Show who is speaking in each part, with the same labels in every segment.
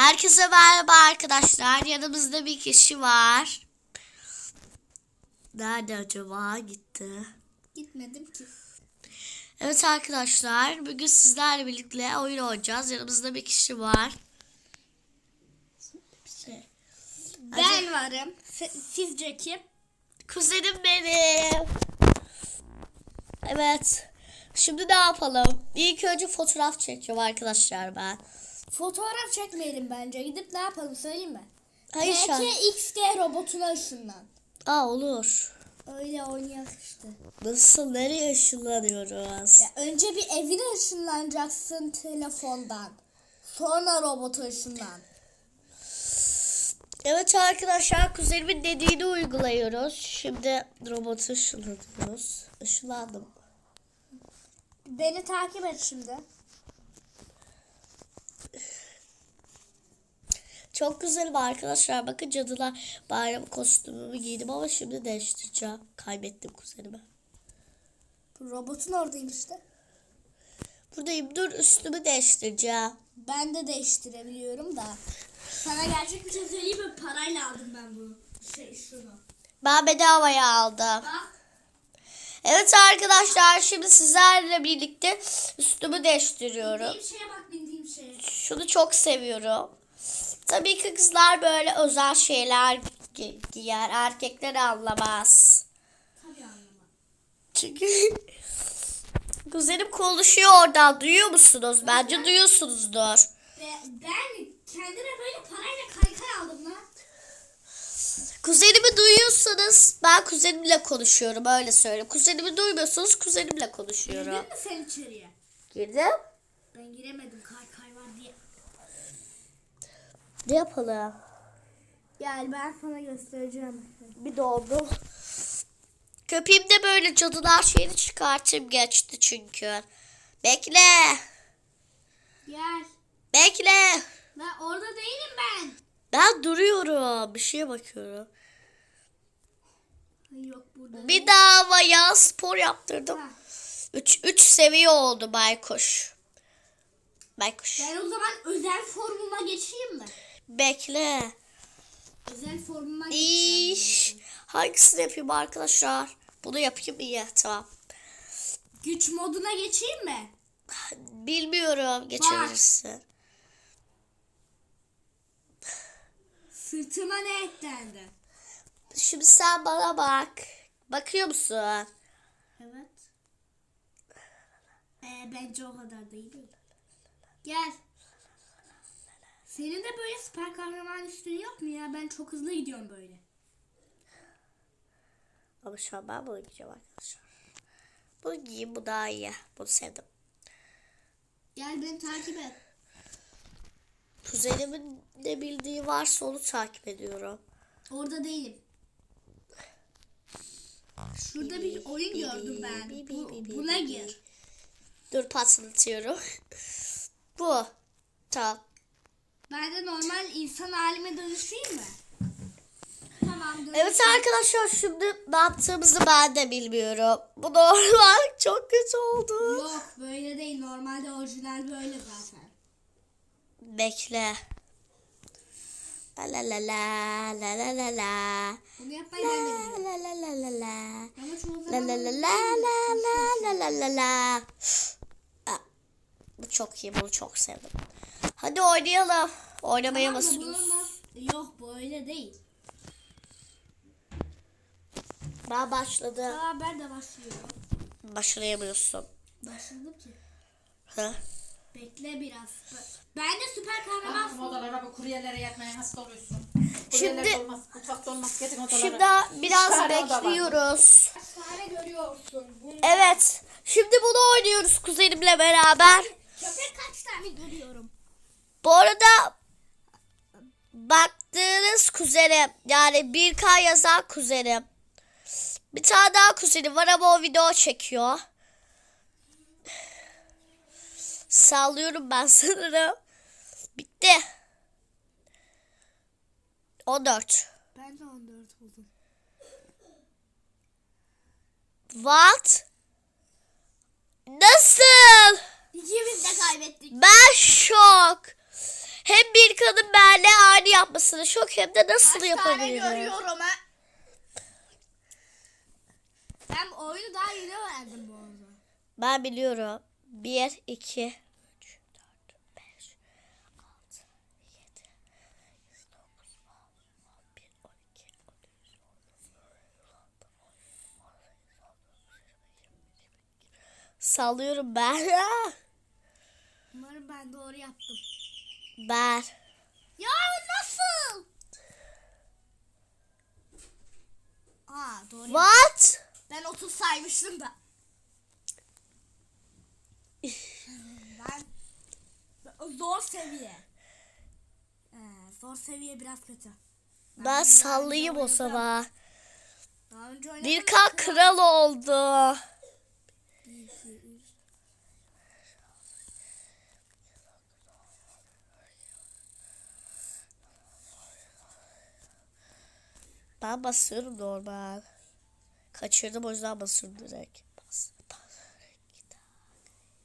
Speaker 1: Herkese merhaba arkadaşlar. Yanımızda bir kişi var. Nerede acaba? Gitti.
Speaker 2: Gitmedim ki.
Speaker 1: Evet arkadaşlar. Bugün sizlerle birlikte oyun oynayacağız. Yanımızda bir kişi var.
Speaker 2: Ben varım. Se- Sizce kim?
Speaker 1: Kuzenim benim. Evet. Şimdi ne yapalım? İlk önce fotoğraf çekiyorum arkadaşlar ben.
Speaker 2: Fotoğraf çekmeyelim bence. Gidip ne yapalım söyleyeyim mi?
Speaker 1: Hayır şu an.
Speaker 2: PKXD robotuna ışınlan.
Speaker 1: Aa olur.
Speaker 2: Öyle oynayalım işte.
Speaker 1: Nasıl? Nereye ışınlanıyoruz?
Speaker 2: Ya önce bir evine ışınlanacaksın telefondan. Sonra robota ışınlan.
Speaker 1: Evet arkadaşlar kuzenimin dediğini uyguluyoruz. Şimdi robotu ışınlanıyoruz. Işınlandım.
Speaker 2: Beni takip et şimdi.
Speaker 1: Çok güzelim arkadaşlar. Bakın cadılar bayram kostümümü giydim ama şimdi değiştireceğim. Kaybettim kuzenimi.
Speaker 2: Robotun oradayım işte.
Speaker 1: Buradayım. Dur üstümü değiştireceğim.
Speaker 2: Ben de değiştirebiliyorum da. Sana gerçek bir şey söyleyeyim mi? Parayla aldım ben bunu. Şey şunu.
Speaker 1: Ben bedavaya aldım.
Speaker 2: Bak.
Speaker 1: Evet arkadaşlar şimdi sizlerle birlikte üstümü değiştiriyorum.
Speaker 2: Bildiğim şeye bak bildiğim şeye.
Speaker 1: Şunu çok seviyorum. Tabii ki kızlar böyle özel şeyler gi- giyer. Erkekler anlamaz.
Speaker 2: Tabii anlamam.
Speaker 1: Çünkü kuzenim konuşuyor oradan. Duyuyor musunuz? Bence duyuyorsunuzdur.
Speaker 2: Ben kendime böyle parayla kaykay aldım lan.
Speaker 1: Kuzenimi duyuyorsunuz. Ben kuzenimle konuşuyorum. Öyle söyleyeyim. Kuzenimi duymuyorsunuz. Kuzenimle
Speaker 2: Girdin
Speaker 1: konuşuyorum.
Speaker 2: mi sen içeriye?
Speaker 1: Girdim.
Speaker 2: Ben giremedim kaykay var diye.
Speaker 1: Ne yapalım?
Speaker 2: Gel ben sana göstereceğim.
Speaker 1: Bir doldum. Köpeğim de böyle cadılar şeyini çıkartayım geçti çünkü. Bekle.
Speaker 2: Gel.
Speaker 1: Bekle.
Speaker 2: Ben orada değilim ben.
Speaker 1: Ben duruyorum. Bir şeye bakıyorum.
Speaker 2: Yok burada.
Speaker 1: Bir daha havaya spor yaptırdım.
Speaker 2: Ha.
Speaker 1: 3 3 seviye oldu baykuş. Baykuş.
Speaker 2: Ben o zaman özel formuma geçeyim mi?
Speaker 1: Bekle.
Speaker 2: Özel formuma.
Speaker 1: İş. Hangisini yapayım arkadaşlar? Bunu yapayım iyi. Tamam.
Speaker 2: Güç moduna geçeyim mi?
Speaker 1: Bilmiyorum. Geçebilirsin.
Speaker 2: Sırtıma ne eklendi?
Speaker 1: Şimdi sen bana bak. Bakıyor musun?
Speaker 2: Evet. Ee, bence o kadar değil. Gel. Senin de böyle süper kahraman üstün yok mu ya? Ben çok hızlı gidiyorum böyle.
Speaker 1: Ama şu an ben bunu giyeceğim arkadaşlar. Bunu giyeyim. Bu daha iyi. Bunu sevdim.
Speaker 2: Gel beni takip et.
Speaker 1: Kuzenimin de bildiği varsa onu takip ediyorum.
Speaker 2: Orada değilim. Şurada bir oyun gördüm ben. Bu, buna gir.
Speaker 1: Dur patlatıyorum. Bu. Tamam.
Speaker 2: Ben de normal insan halime dönüşeyim mi? Tamam.
Speaker 1: Evet arkadaşlar şimdi ne yaptığımızı ben de bilmiyorum. Bu normal çok kötü oldu.
Speaker 2: Yok böyle değil. Normalde orijinal böyle zaten.
Speaker 1: Bekle. La la la la la la la la.
Speaker 2: Bunu yapmayı ben de.
Speaker 1: La la la la la.
Speaker 2: Ama çoğu
Speaker 1: La
Speaker 2: zaman...
Speaker 1: la la la la la la la la la. Aa, Bu çok iyi. Bunu çok sevdim. Hadi oynayalım. Oynamaya
Speaker 2: Tamam nasıl- Yok bu öyle değil.
Speaker 1: Ben başladım.
Speaker 2: Aa ben de başlıyorum.
Speaker 1: Başlayamıyorsun.
Speaker 2: Başladım ki.
Speaker 1: Ha?
Speaker 2: Bekle biraz. Ben de süper kahraman.
Speaker 3: Bakın odalara bu kuryelere yatmaya hasta oluyorsun.
Speaker 1: Şimdi-
Speaker 3: Kuryeler olmaz, mutfakta olmaz. Gidin odalara.
Speaker 1: Şimdi biraz
Speaker 3: var.
Speaker 1: bekliyoruz.
Speaker 2: Tane görüyorsun. Bunu...
Speaker 1: Evet. Şimdi bunu oynuyoruz kuzenimle beraber.
Speaker 2: Köpek kaç tane görüyorum?
Speaker 1: Bu arada baktığınız kuzenim yani 1K yazan kuzenim. Bir tane daha kuzenim var ama o video çekiyor. Sallıyorum ben sanırım. Bitti. 14.
Speaker 2: Ben de 14 buldum.
Speaker 1: What? Nasıl?
Speaker 2: İkimiz de kaybettik.
Speaker 1: Ben şok. Hem bir kadın benle aynı yapmasını şok hem de nasıl
Speaker 2: Kaç tane
Speaker 1: yapabilirim?
Speaker 2: görüyorum ha. Ben oyunu daha yeni öğrendim bu arada.
Speaker 1: Ben biliyorum. 1, 2, 3, 4, 5, 6, 7, 9, 10, 11, 12, 13, 14, Sallıyorum ben.
Speaker 2: Umarım ben doğru yaptım.
Speaker 1: Ben.
Speaker 2: Ya nasıl? Aa doğru.
Speaker 1: What?
Speaker 2: Ben 30 saymıştım da. ben zor seviye. Ee, zor seviye biraz kötü.
Speaker 1: Ben sallayayım o zaman.
Speaker 2: Daha önce oynadım.
Speaker 1: Bir kan kral oldu.
Speaker 2: Bir, iki, üç.
Speaker 1: Ben basıyorum normal. Kaçırdım o yüzden basıyorum direkt. Bas, bas.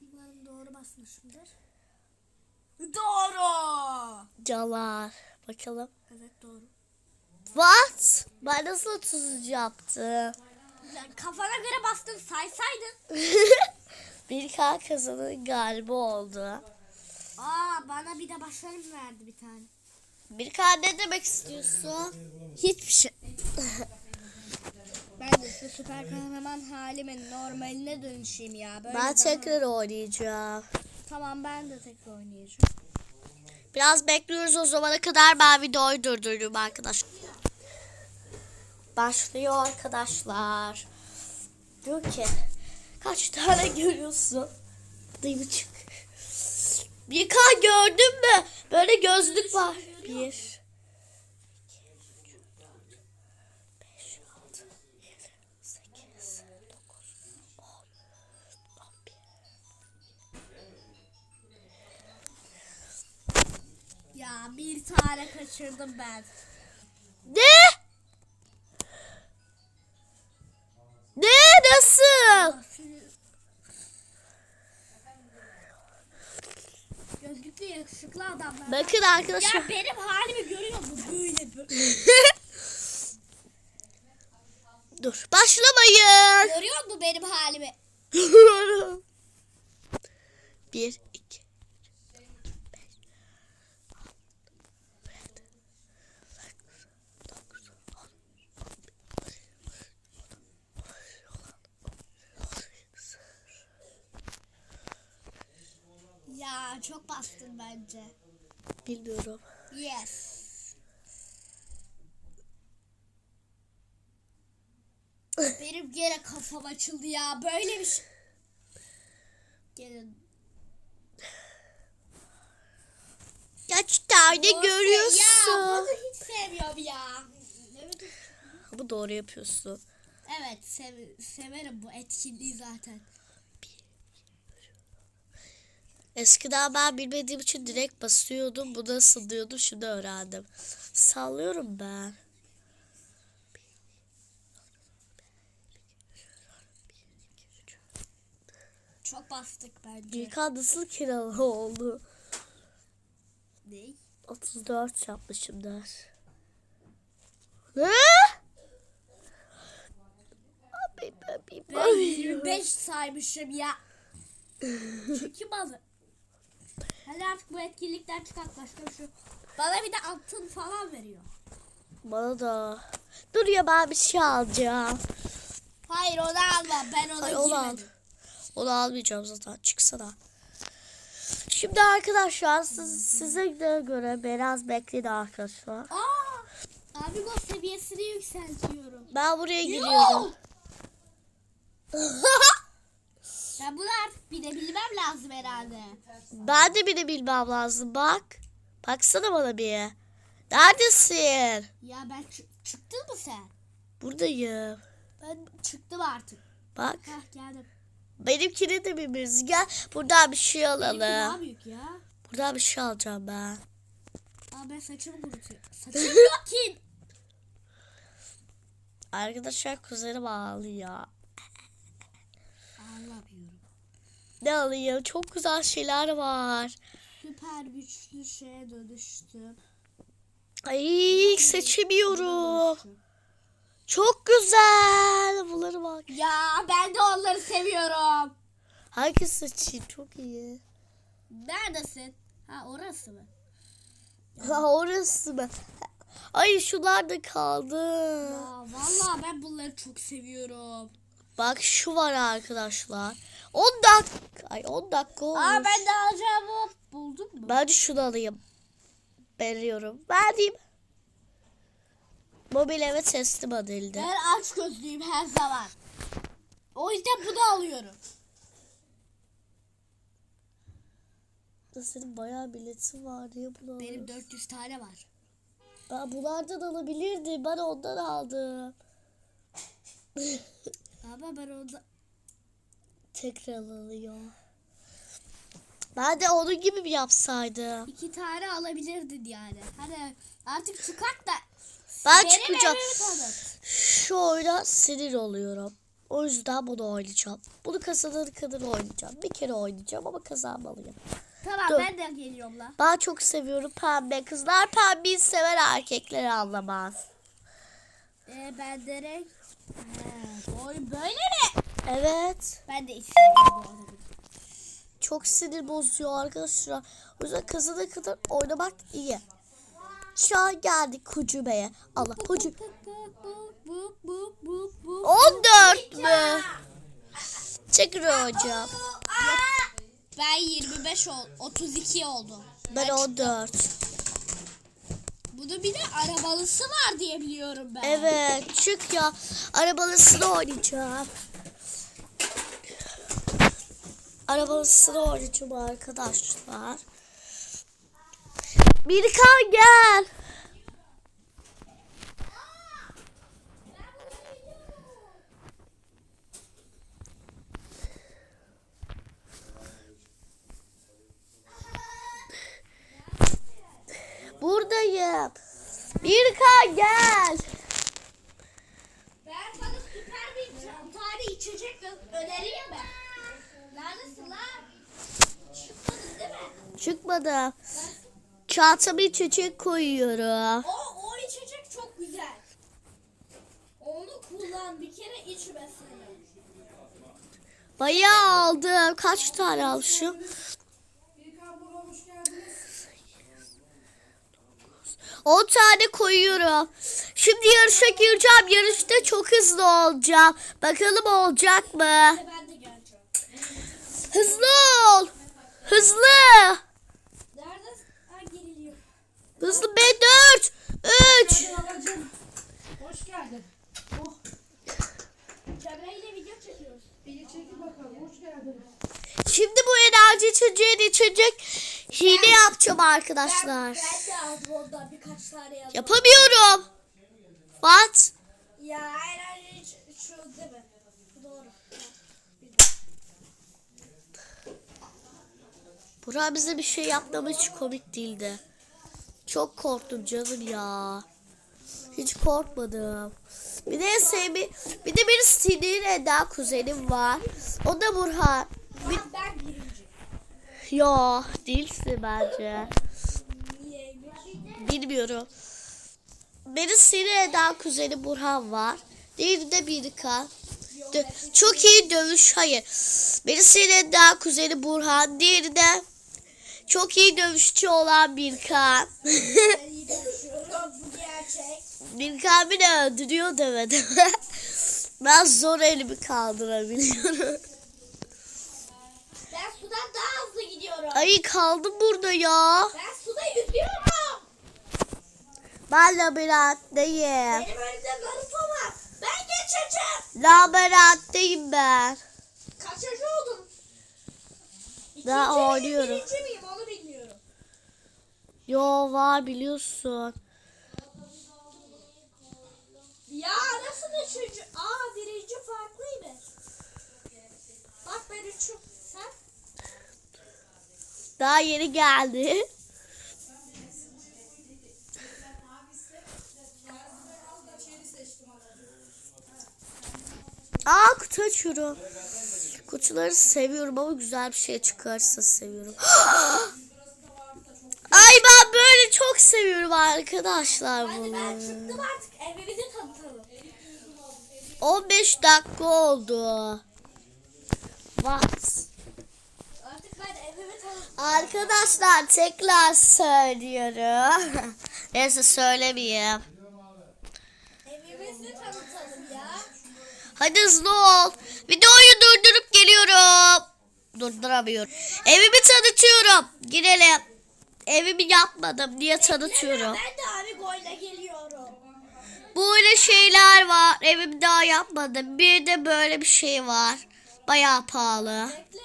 Speaker 2: Umarım doğru basmışımdır. Doğru.
Speaker 1: Calar. Bakalım.
Speaker 2: Evet doğru.
Speaker 1: What? Ben nasıl 30 yaptım?
Speaker 2: Yani kafana göre bastın saysaydın.
Speaker 1: bir kan kazanın galiba oldu.
Speaker 2: Aa bana bir de başarım verdi bir tane.
Speaker 1: Bir kan ne demek istiyorsun? Hiçbir şey.
Speaker 2: Ben de şu süper kahraman halimin normaline dönüşeyim ya. Böyle
Speaker 1: Ben
Speaker 2: daha-
Speaker 1: tekrar oynayacağım.
Speaker 2: Tamam ben de tekrar oynayacağım.
Speaker 1: Biraz bekliyoruz o zamana kadar ben videoyu durdururum arkadaşlar. Başlıyor arkadaşlar. Diyor ki kaç tane görüyorsun? Bir buçuk. Gördün mü? Böyle gözlük var. Bir.
Speaker 2: Ya bir tane kaçırdım ben. Yakışıklı adamlar.
Speaker 1: Bakın arkadaşlar.
Speaker 2: Ya benim halimi görüyor musun? Böyle böyle.
Speaker 1: Dur. Başlamayın.
Speaker 2: Görüyor musun benim halimi?
Speaker 1: Bir, iki,
Speaker 2: Ya çok bastın bence.
Speaker 1: bilmiyorum.
Speaker 2: Yes. Benim gene kafam açıldı ya. Böyle bir şey. Gelin.
Speaker 1: Kaç tane
Speaker 2: Ya
Speaker 1: görüyorsun?
Speaker 2: bunu hiç sevmiyorum ya.
Speaker 1: Bu doğru yapıyorsun.
Speaker 2: evet sev- severim bu etkinliği zaten.
Speaker 1: Eskiden ben bilmediğim için direkt basıyordum. Bu nasıl diyordum şimdi öğrendim. Sallıyorum ben.
Speaker 2: Çok bastık bence.
Speaker 1: Gülkan nasıl kiralı oldu?
Speaker 2: Ne?
Speaker 1: 34 yapmışım der. Ne? Abi, abi,
Speaker 2: Ben
Speaker 1: abi.
Speaker 2: 25 saymışım ya. Çünkü bazı. Hadi artık bu etkinlikten çıkart başka bir şey. Bana bir de altın falan veriyor.
Speaker 1: Bana da. Dur ya ben bir şey alacağım.
Speaker 2: Hayır onu alma ben ona
Speaker 1: Hayır onu al. Onu almayacağım zaten. Çıksana. Şimdi arkadaşlar siz, size de göre biraz bekleyin arkadaşlar.
Speaker 2: Aa, abi gol seviyesini yükseltiyorum.
Speaker 1: Ben buraya giriyorum.
Speaker 2: Ben bunu artık bilebilmem lazım herhalde.
Speaker 1: Ben de beni bilmem lazım bak. Baksana bana bir. Neredesin?
Speaker 2: Ya ben çı- çıktın mı sen?
Speaker 1: Buradayım.
Speaker 2: Ben çıktım artık.
Speaker 1: Bak.
Speaker 2: Hah geldim.
Speaker 1: Benimkini de bilmiyoruz. Gel buradan bir şey
Speaker 2: Benimki
Speaker 1: alalım.
Speaker 2: daha büyük ya.
Speaker 1: Buradan bir şey alacağım ben.
Speaker 2: Aa ben saçımı kurutuyorum. Saçım yok ki.
Speaker 1: Arkadaşlar kuzenim ağlıyor. Ne alayım? Çok güzel şeyler var.
Speaker 2: süper güçlü şeye dönüştüm.
Speaker 1: Ay seçemiyorum. Çok güzel. Bunları bak.
Speaker 2: Ya ben de onları seviyorum.
Speaker 1: Herkes seçeyim çok iyi.
Speaker 2: Neredesin? Ha orası mı?
Speaker 1: Ha orası mı? Ay şunlar da kaldı.
Speaker 2: Aa, vallahi ben bunları çok seviyorum.
Speaker 1: Bak şu var arkadaşlar. 10 dakika. Ay 10 dakika olmuş.
Speaker 2: Aa ben de alacağımı buldum mu?
Speaker 1: Bence şunu alayım. Veriyorum. Verdim. Mobil eve teslim edildi.
Speaker 2: Ben aç gözlüyüm her zaman. O yüzden bunu alıyorum.
Speaker 1: Senin bayağı biletin var diye bunu
Speaker 2: Benim
Speaker 1: aldım.
Speaker 2: 400 tane var.
Speaker 1: Ben bunlardan alabilirdim. Ben ondan aldım.
Speaker 2: Ama ben onda
Speaker 1: Tekrar alıyor. Ben de onun gibi mi yapsaydım?
Speaker 2: iki tane alabilirdin yani. Hadi artık çıkart da
Speaker 1: Ben. Şu oyuna sinir oluyorum. O yüzden bunu oynayacağım. Bunu kazanır kadar oynayacağım. Bir kere oynayacağım ama kazanmalıyım.
Speaker 2: Tamam
Speaker 1: Dur.
Speaker 2: ben de geliyorum la.
Speaker 1: Ben çok seviyorum pembe. Kızlar pembeyi sever erkekleri anlamaz.
Speaker 2: Ee, ben de renk... Oyun böyle mi?
Speaker 1: Evet.
Speaker 2: Ben de arada.
Speaker 1: Çok sinir bozuyor arkadaşlar. O yüzden kazana kadar oynamak iyi. Şu an geldik Hucube'ye. Allah
Speaker 2: bu.
Speaker 1: 14 mü? Çekir hocam.
Speaker 2: Ben 25 ol, 32 oldum.
Speaker 1: Ben 14.
Speaker 2: Bunun bir de arabalısı var diye biliyorum ben.
Speaker 1: Evet çık ya. Arabalısını oynayacağım. Arabalısını oynayacağım arkadaşlar. Birkan gel. Buradayım. Birkan gel.
Speaker 2: Ben sana süper bir tane içecek önereyim mi? Neredesin lan? Çıkmadın değil mi?
Speaker 1: Çıkmadı. Çantama içecek koyuyorum.
Speaker 2: O, o içecek çok güzel. Onu kullan bir kere içmesini.
Speaker 1: Bayağı aldım. Kaç tane almışım? 10 tane koyuyorum. Şimdi yarışa gireceğim. Yarışta çok hızlı olacağım. Bakalım olacak mı?
Speaker 2: Ben de geleceğim.
Speaker 1: Hızlı ol. Hızlı. Hızlı B4. 3.
Speaker 3: Babacığım. Hoş geldin. Oh,
Speaker 2: Cemre ile video çekiyoruz.
Speaker 3: iyi çekil bakalım. Hoş geldin.
Speaker 1: Şimdi bu enerji içeceğini içecek hile yapacağım arkadaşlar.
Speaker 2: Ben de aldım ondan birkaç tane yazdım.
Speaker 1: Yapamıyorum. What?
Speaker 2: Ya iç- şu değil mi? Doğru.
Speaker 1: Burak bize bir şey yapmam hiç komik değildi. Çok korktum canım ya. Hiç korkmadım. Bir de sevmi, bir de bir sinir eden kuzenim var. O da Burhan. Bir. Yo değilsin bence. Bilmiyorum. Beni sinir eden kuzeni Burhan var. Diğeri de Birkan. Dö- çok iyi dövüş. Hayır. Beni sinir eden kuzeni Burhan. Diğeri de çok iyi dövüşçü olan Birkan. Birkan beni öldürüyor demedim. ben zor elimi kaldırabiliyorum.
Speaker 2: Ben sudan daha
Speaker 1: Ay kaldım burada ya.
Speaker 2: Ben suda yüzüyorum.
Speaker 1: Ben labirentteyim.
Speaker 2: Benim önümde Naruto var. Ben geçeceğim.
Speaker 1: Labirentteyim ben.
Speaker 2: Kaçıncı oldum?
Speaker 1: Ben
Speaker 2: İkinci
Speaker 1: oynuyorum.
Speaker 2: Birinci miyim onu bilmiyorum.
Speaker 1: Yo var biliyorsun.
Speaker 2: Ya nasıl üçüncü? Aa birinci farklıymış. Bak ben üçüm.
Speaker 1: Daha yeni geldi. Aa kutu açıyorum. Kutuları seviyorum ama güzel bir şey çıkarsa seviyorum. çok seviyorum arkadaşlar
Speaker 2: Hadi ben
Speaker 1: bunu.
Speaker 2: çıktım artık evimizi tanıtalım.
Speaker 1: 15 dakika oldu. What?
Speaker 2: Artık ben evimi tanıtım.
Speaker 1: Arkadaşlar tekrar söylüyorum. Neyse söylemeyeyim.
Speaker 2: Evimizi tanıtalım ya.
Speaker 1: Hadi hızlı ol. Videoyu durdurup geliyorum. Durduramıyorum. Evimi tanıtıyorum. Girelim. Evimi yapmadım. Niye tanıtıyorum?
Speaker 2: Ben de abi goyla geliyorum.
Speaker 1: Böyle şeyler var. Evimi daha yapmadım. Bir de böyle bir şey var. Bayağı pahalı.
Speaker 2: Bekle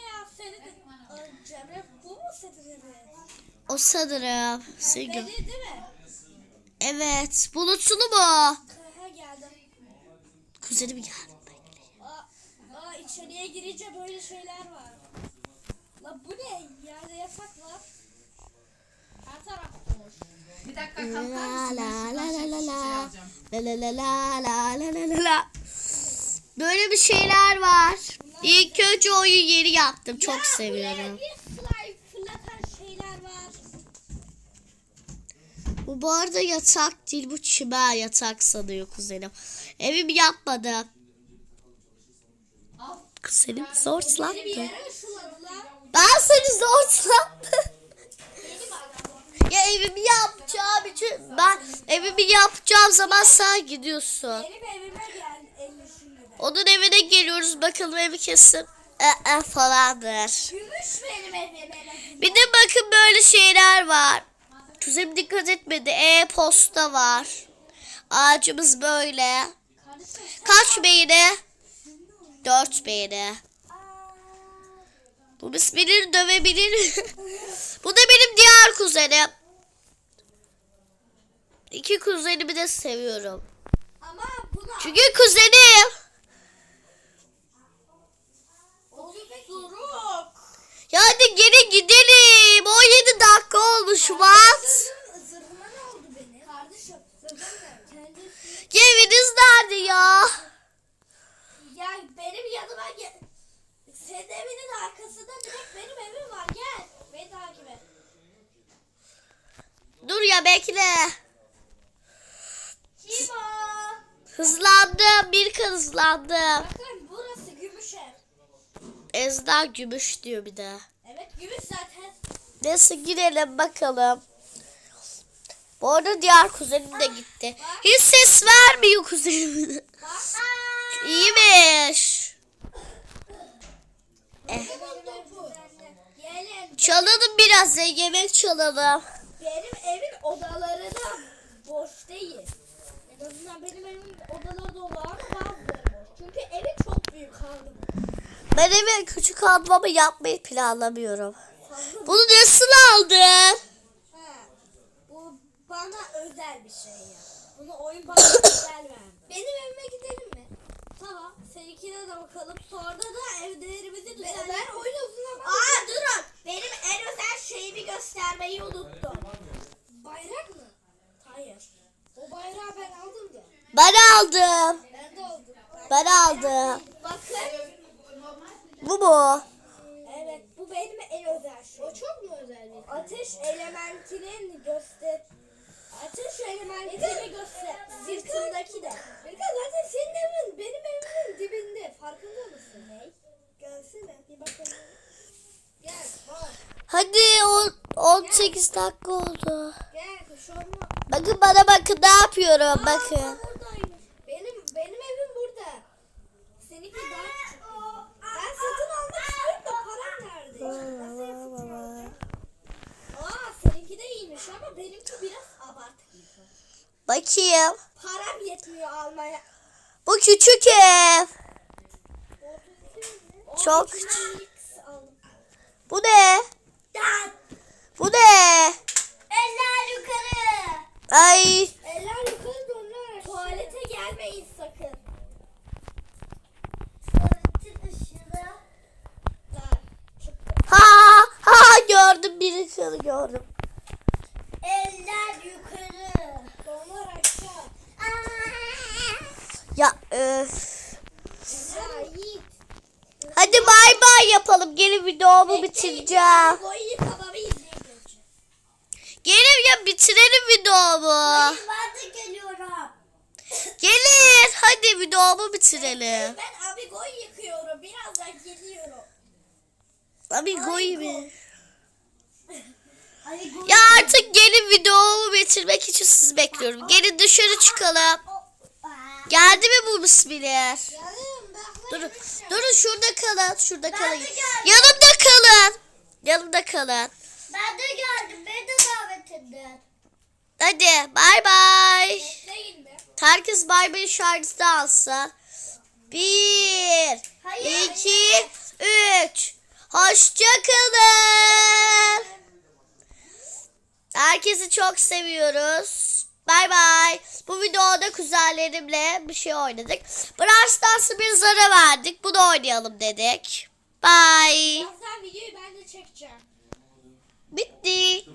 Speaker 1: O sanırım.
Speaker 2: Pembeli değil mi?
Speaker 1: Evet. Bulutsulu mu?
Speaker 2: Aha geldim.
Speaker 1: Kuzenim geldi. Bekle.
Speaker 2: Aa, aa içeriye girince böyle şeyler var. La bu ne? Yerde yatak var. Her taraf boş.
Speaker 3: Bir dakika kalkar mısın? La
Speaker 1: la
Speaker 3: la
Speaker 1: la
Speaker 3: şey
Speaker 1: la. La la la la la la la la. la. Böyle bir şeyler var. İlk önce oyun yeri yaptım. Çok
Speaker 2: ya,
Speaker 1: seviyorum. Bu bu arada yatak değil. Bu çimen yatak sanıyor kuzenim. Evimi yapmadım.
Speaker 3: Al.
Speaker 1: Kuzenim
Speaker 2: yere ışınladılar.
Speaker 1: Ben seni.
Speaker 2: Benim adam.
Speaker 1: Ya evimi yapacağım için ben evimi yapacağım zaman sen gidiyorsun. Onun evine geliyoruz bakalım evi kesin e, e falandır.
Speaker 2: Evim.
Speaker 1: Bir de bakın böyle şeyler var. Kuzenim dikkat etmedi. E-posta var. Ağacımız böyle. Kaç beğeni? Dört beğeni.
Speaker 2: Aa,
Speaker 1: Bu bismillah dövebilir. Bu da benim diğer kuzenim. İki kuzenimi de seviyorum. Çünkü kuzenim. Ya hadi geri gidelim. 17 dakika
Speaker 2: oldu? Kendisi.
Speaker 1: Eviniz nerede ya?
Speaker 2: Ya benim yanıma gel. Senin evinin arkasında direkt benim evim var. Gel. Beni takip et.
Speaker 1: Dur ya bekle.
Speaker 2: Kim o?
Speaker 1: Hızlandım. Bir kez hızlandım.
Speaker 2: Bakın burası gümüş ev.
Speaker 1: Ezda gümüş diyor bir de.
Speaker 2: Evet gümüş zaten.
Speaker 1: Neyse girelim bakalım. Bu arada diğer kuzenim de gitti. Hiç ses vermiyor kuzenim. İyiymiş. Eh. Çalalım biraz ya yemek çalalım.
Speaker 2: Benim evin odaları da boş değil. En azından benim evimin odaları dolu ama bazıları boş. Çünkü evi çok büyük aldım.
Speaker 1: Ben eve küçük almamı yapmayı planlamıyorum. Bunu nasıl aldın?
Speaker 2: Ha, bu bana özel bir şey ya. Bunu oyun bana özel verdi. Benim evime gidelim mi? Tamam. Seninkine de bakalım. Sonra da evlerimizi düzenleyelim. Ben oyun uzun Aa durun. Benim en özel şeyimi göstermeyi unuttum. Bayrak mı? Hayır. O bayrağı ben aldım da.
Speaker 1: Ben aldım.
Speaker 2: Ben de aldım.
Speaker 1: Ben aldım.
Speaker 2: Bakın.
Speaker 1: Bu mu?
Speaker 2: Benim en özel şey. O çok mu özel bir Ateş elementinin göster... Ateş elementini göster. Sırtındaki de. Birka zaten senin evin benim evimin dibinde. Farkında mısın? Ne? Gelsene bir bakalım. Gel bak.
Speaker 1: Hadi on, 18 dakika oldu.
Speaker 2: Gel şunu.
Speaker 1: Bakın bana bakın ne yapıyorum bakın.
Speaker 2: buradaymış. Benim benim evim burada. Seninki daha küçük. Ben satın almak istiyorum da param nerede? Nasıl yapacağım? Aa seninki de iyiymiş ama benimki biraz abartı.
Speaker 1: Bakayım.
Speaker 2: Param yetmiyor almaya.
Speaker 1: Bu küçük ev. Çok
Speaker 2: küçük.
Speaker 1: Bu ne? Bu ne?
Speaker 2: Eller yukarı.
Speaker 1: Ay.
Speaker 2: Eller yukarı dönüyor. Tuvalete gelmeyin sakın.
Speaker 1: Ha ha gördüm bir kere gördüm.
Speaker 2: Eller yukarı. Donlar aşağı.
Speaker 1: Hadi bay bay yapalım. Gelin videomu bitireceğim. Gelin ya bitirelim videomu. Gelin hadi videomu bitirelim.
Speaker 2: Ben Amigo'yu yıkıyorum. Birazdan geliyorum.
Speaker 1: Abi goy mi?
Speaker 2: Amigo.
Speaker 1: Ya artık gelin videomu bitirmek için sizi bekliyorum. Gelin dışarı çıkalım. Geldi mi bu bismillah? Durun, durun şurada kalın, şurada kalın.
Speaker 2: de geldim.
Speaker 1: Yanımda kalın. Yanımda kalın.
Speaker 2: Ben de geldim. Beni de davet edin.
Speaker 1: Hadi bay bay. Herkes bay bay şarkısı alsın. Bir,
Speaker 2: Hayır,
Speaker 1: iki, üç. Hoşça kalın. Herkesi çok seviyoruz. Bay bay. Bu videoda kuzenlerimle bir şey oynadık. Brawl Stars'ı bir zara verdik. Bunu oynayalım dedik. Bye.
Speaker 2: Sen videoyu ben de çekeceğim.
Speaker 1: Bitti.